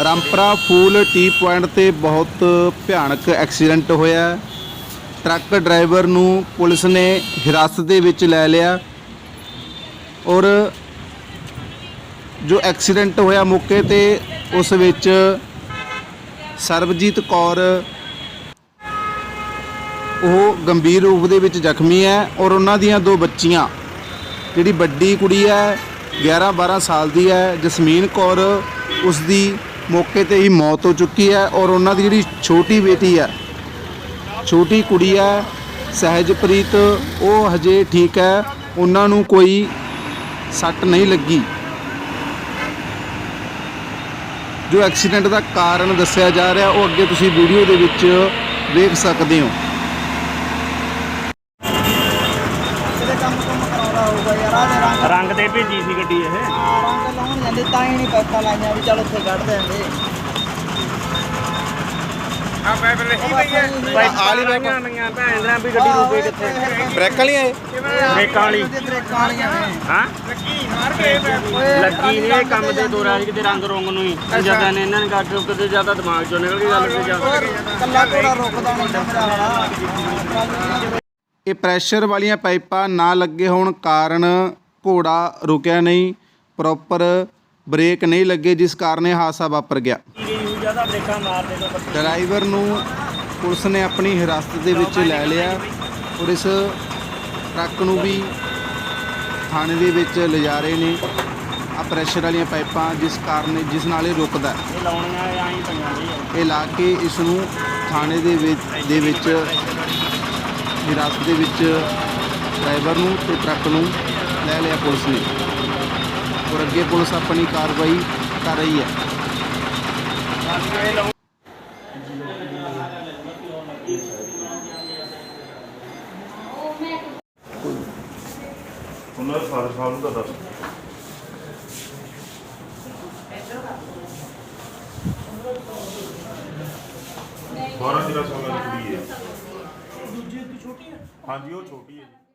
ਰਾਮਪਰਾ ਫੂਲ T point ਤੇ ਬਹੁਤ ਭਿਆਨਕ ਐਕਸੀਡੈਂਟ ਹੋਇਆ ਟਰੱਕ ਡਰਾਈਵਰ ਨੂੰ ਪੁਲਿਸ ਨੇ ਹਿਰਾਸਤ ਦੇ ਵਿੱਚ ਲੈ ਲਿਆ ਔਰ ਜੋ ਐਕਸੀਡੈਂਟ ਹੋਇਆ ਮੌਕੇ ਤੇ, ਉਸ ਵਿੱਚ ਸਰਬਜੀਤ ਕੌਰ, ਉਹ ਗੰਭੀਰ ਰੂਪ ਦੇ ਵਿੱਚ ਜ਼ਖਮੀ ਹੈ ਔਰ ਉਹਨਾਂ ਦੀਆਂ ਦੋ ਬੱਚੀਆਂ, ਜਿਹੜੀ ਵੱਡੀ ਕੁੜੀ ਹੈ 11 12 ਸਾਲ ਦੀ ਹੈ, ਜਸਮੀਨ ਕੌਰ ਉਸ ਦੀ ਮੌਕੇ ਤੇ ਹੀ ਮੌਤ ਹੋ ਚੁੱਕੀ ਹੈ ਔਰ ਉਹਨਾਂ ਦੀ ਜਿਹੜੀ ਛੋਟੀ ਬੇਟੀ ਹੈ, ਛੋਟੀ ਕੁੜੀ ਹੈ, ਸਹਿਜਪ੍ਰੀਤ, ਉਹ ਹਜੇ ਠੀਕ ਹੈ, ਉਹਨਾਂ ਨੂੰ ਕੋਈ ਸੱਟ ਨਹੀਂ ਲੱਗੀ। ਜੋ ਐਕਸੀਡੈਂਟ ਦਾ ਕਾਰਨ ਦੱਸਿਆ ਜਾ ਰਿਹਾ, ਉਹ ਅੱਗੇ ਤੁਸੀਂ ਵੀਡੀਓ ਦੇ ਵਿੱਚ ਵੇਖ ਸਕਦੇ ਹੋ। ਕੰਮ ਕੰਮ ਕਰਾਉਂਦਾ ਹੋਊਗਾ ਯਾਰ ਆ ਰੰਗ ਰੰਗ ਤੇ ਭੇਜੀ ਸੀ ਗੱਡੀ ਇਹ। ਰੰਗ ਲਾਉਣ ਜਾਂਦੇ ਤਾਂ ਹੀ ਨਹੀਂ ਪੈਸਾ ਲਾਈਆਂ ਵੀ ਚਲ ਉੱਥੇ ਕੱਢ ਦਿੰਦੇ ਆ ਪੈਪ ਲਿਖੀ ਪਈ ਹੈ। ਆਲੀ ਬੈਕ। ਨੰਗੀਆਂ ਭੈਣ ਦਾ ਵੀ ਗੱਡੀ ਰੁਕੇ ਕਿੱਥੇ? ਬ੍ਰੇਕ ਵਾਲੀ ਹੈ ਬ੍ਰੇਕਾਂ ਵਾਲੀ। ਬ੍ਰੇਕਾਂ ਵਾਲੀਆਂ ਨੇ। ਹਾਂ? ਲੱਗੀ ਨਹੀਂ ਇਹ ਕੰਮ ਤੇ ਦੋ ਰਾਜ ਕਿਤੇ ਰੰਗ ਰੋਂਗ ਨੂੰ ਹੀ। ਜਦਾਂ ਨੇ ਇਹਨਾਂ ਨੇ ਕਰਕੇ ਕਿਤੇ ਜ਼ਿਆਦਾ ਦਿਮਾਗ ਚੋਂ ਨਿਕਲ ਗਈ ਗੱਲ ਤੇ ਜਾ। ਕੱਲਾ ਘੋੜਾ ਰੁਕਦਾ ਨਹੀਂ ਨਾ ਮੇਰਾ ਵਾਲਾ। ਇਹ ਪ੍ਰੈਸ਼ਰ ਵਾਲੀਆਂ ਪਾਈਪਾਂ ਨਾ ਲੱਗੇ ਹੋਣ ਕਾਰਨ ਘੋੜਾ ਰੁਕਿਆ ਨਹੀਂ, ਪ੍ਰੋਪਰ ਬ੍ਰੇਕ ਨਹੀਂ ਲੱਗੇ, ਜਿਸ ਕਾਰਨ ਇਹ ਹਾਦਸਾ ਵਾਪਰ ਗਿਆ। ਜ਼ਿਆਦਾ ਬ੍ਰੇਕਾਂ ਮਾਰ ਦੇ ਡਰਾਈਵਰ ਨੂੰ ਪੁਲਿਸ ਨੇ ਆਪਣੀ ਹਿਰਾਸਤ ਦੇ ਵਿੱਚ ਲੈ ਲਿਆ ਔਰ ਇਸ ਟਰੱਕ ਨੂੰ ਵੀ ਥਾਣੇ ਦੇ ਵਿੱਚ ਲਿਜਾ ਰਹੇ ਨੇ। ਆ ਪ੍ਰੈਸ਼ਰ ਵਾਲੀਆਂ ਪਾਈਪਾਂ ਜਿਸ ਕਾਰਨ ਜਿਸ ਨਾਲ ਇਹ ਰੁਕਦਾ ਇਹ ਲਾਉਣੀਆਂ ਐਂ ਹੀ। ਇਹ ਲਾ ਕੇ ਇਸ ਨੂੰ ਥਾਣੇ ਦੇ ਵਿੱਚ ਦੇ ਵਿੱਚ ਹਿਰਾਸਤ ਦੇ ਵਿੱਚ ਡਰਾਈਵਰ ਨੂੰ ਤੇ ਟਰੱਕ ਨੂੰ ਲੈ ਲਿਆ ਪੁਲਿਸ ਨੇ। ਔਰ ਅੱਗੇ ਪੁਲਿਸ ਆਪਣੀ ਕਾਰਵਾਈ ਕਰ ਰਹੀ ਹੈ। ਉਹਨਾਂ ਦੇ ਫਾਦਰ ਸਾਹਿਬ ਨੂੰ ਤਾਂ ਦੱਸ। ਬਾਰਾਂ ਤੇਰਾਂ ਸਾਲਾਂ ਦੀ ਕੁੜੀ ਹੈ। ਛੋਟੀ ਹੈ ਹਾਂਜੀ ਉਹ ਛੋਟੀ ਹੈ ਜੀ।